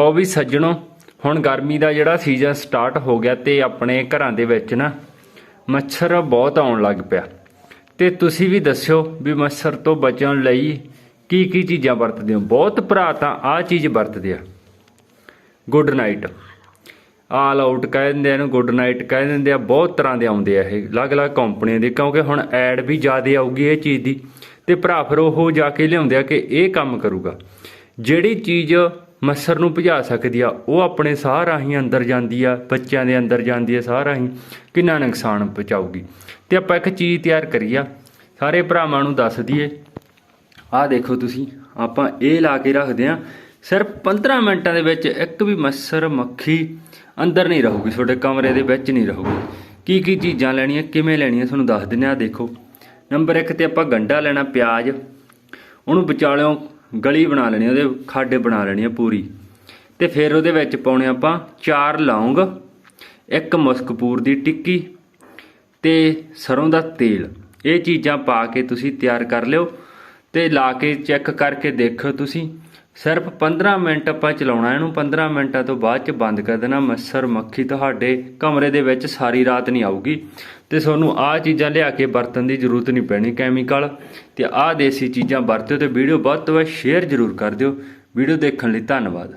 ਉਹ ਵੀ ਸੱਜਣੋ, ਹੁਣ ਗਰਮੀ ਦਾ ਜਿਹੜਾ ਸੀਜ਼ਨ ਸਟਾਰਟ ਹੋ ਗਿਆ ਤੇ ਆਪਣੇ ਘਰਾਂ ਦੇ ਵਿੱਚ ਨਾ ਮੱਛਰ ਬਹੁਤ ਆਉਣ ਲੱਗ ਪਿਆ। ਤੇ ਤੁਸੀਂ ਵੀ ਦੱਸਿਓ ਵੀ ਮੱਛਰ ਤੋਂ ਬਚਣ ਲਈ ਕੀ ਕੀ ਚੀਜ਼ਾਂ ਵਰਤਦੇ ਹੋ? ਬਹੁਤ ਭਰਾ ਤਾਂ ਆਹ ਚੀਜ਼ ਵਰਤਦੇ ਆ। ਗੁੱਡ ਨਾਈਟ ਆਲ ਆਊਟ ਕਹਿ ਦਿੰਦੇ ਆ ਇਹਨੂੰ ਗੁੱਡ ਨਾਈਟ ਕਹਿ ਦਿੰਦੇ ਆ, ਬਹੁਤ ਤਰ੍ਹਾਂ ਦੇ ਆਉਂਦੇ ਆ ਇਹ ਅਲੱਗ-ਅਲੱਗ ਕੰਪਨੀਆਂ ਦੇ, ਕਿਉਂਕਿ ਹੁਣ ਐਡ ਵੀ ਜ਼ਿਆਦਾ ਆਊਗੀ ਇਹ ਚੀਜ਼ ਦੀ। ਤੇ ਭਰਾ ਫਿਰ ਉਹ ਜਾ ਕੇ ਲਿਆਉਂਦੇ ਆ ਕਿ ਇਹ ਕੰਮ ਕਰੂਗਾ। ਜਿਹੜੀ ਚੀਜ਼ ਮੱਛਰ ਨੂੰ ਭਜਾ ਸਕਦੀ ਆ। ਉਹ ਆਪਣੇ ਸਾਹ ਰਾਹੀਂ ਅੰਦਰ ਜਾਂਦੀ ਆ, ਬੱਚਿਆਂ ਦੇ ਅੰਦਰ ਜਾਂਦੀ ਆ ਸਾਹ ਰਾਹੀਂ, ਕਿੰਨਾ ਨੁਕਸਾਨ ਪਹੁੰਚਾਊਗੀ। ਤੇ ਆਪਾਂ ਇੱਕ ਚੀਜ਼ ਤਿਆਰ ਕਰੀ ਆ, ਸਾਰੇ ਭਰਾਵਾਂ ਨੂੰ ਦੱਸ ਦਈਏ। ਆਹ ਦੇਖੋ ਤੁਸੀਂ, ਆਪਾਂ ਇਹ ਲਾ ਕੇ ਰੱਖਦੇ ਆ, ਸਿਰਫ 15 ਮਿੰਟਾਂ ਦੇ ਵਿੱਚ ਇੱਕ ਵੀ ਮੱਛਰ, ਮੱਖੀ ਅੰਦਰ ਨਹੀਂ ਰਹੂਗੀ, ਤੁਹਾਡੇ ਕਮਰੇ ਦੇ ਵਿੱਚ ਨਹੀਂ ਰਹੂਗੀ। ਕੀ ਕੀ ਚੀਜ਼ਾਂ ਲੈਣੀਆਂ, ਕਿਵੇਂ ਲੈਣੀਆਂ, ਤੁਹਾਨੂੰ ਦੱਸ ਦਿੰਦੇ ਆ। ਦੇਖੋ, ਨੰਬਰ 1 ਤੇ ਆਪਾਂ ਗੰਡਾ ਲੈਣਾ, ਪਿਆਜ਼। ਉਹਨੂੰ ਵਿਚਾਲਿਓਂ ਗਲੀ ਬਣਾ ਲੈਣੀ, ਉਹਦੇ ਖਾਡੇ ਬਣਾ ਲੈਣੀ ਆ ਪੂਰੀ। ਤੇ ਫਿਰ ਉਹਦੇ ਵਿੱਚ ਪਾਉਣੇ ਆਪਾਂ ਚਾਰ ਲੌਂਗ, ਇੱਕ ਮਸਕਪੂਰ ਦੀ ਟਿੱਕੀ ਤੇ ਸਰੋਂ ਦਾ ਤੇਲ। ਇਹ ਚੀਜ਼ਾਂ ਪਾ ਕੇ ਤੁਸੀਂ ਤਿਆਰ ਕਰ ਲਿਓ ਤੇ ਲਾ ਕੇ ਚੈੱਕ ਕਰਕੇ ਦੇਖੋ ਤੁਸੀਂ। ਸਿਰਫ 15 ਮਿੰਟ ਆਪਾਂ ਚਲਾਉਣਾ, ਇਹਨੂੰ 15 ਮਿੰਟਾਂ ਤੋਂ ਬਾਅਦ ਚ ਬੰਦ ਕਰ ਦੇਣਾ ਮੱਛਰ ਮੱਖੀ ਤੁਹਾਡੇ ਕਮਰੇ ਦੇ ਵਿੱਚ ਸਾਰੀ ਰਾਤ ਨਹੀਂ ਆਊਗੀ। ਤੇ ਤੁਹਾਨੂੰ ਆਹ ਚੀਜ਼ਾਂ ਲਿਆ ਕੇ ਵਰਤਣ ਦੀ ਜ਼ਰੂਰਤ ਨਹੀਂ ਪੈਣੀ ਕੈਮੀਕਲ ਤੇ ਆਹ ਦੇਸੀ ਚੀਜ਼ਾਂ ਵਰਤਿਓ ਤੇ ਵੀਡੀਓ ਵੱਧ ਤੋਂ ਵੱਧ ਸ਼ੇਅਰ ਜ਼ਰੂਰ ਕਰ ਦਿਓ। ਵੀਡੀਓ ਦੇਖਣ ਲਈ ਧੰਨਵਾਦ।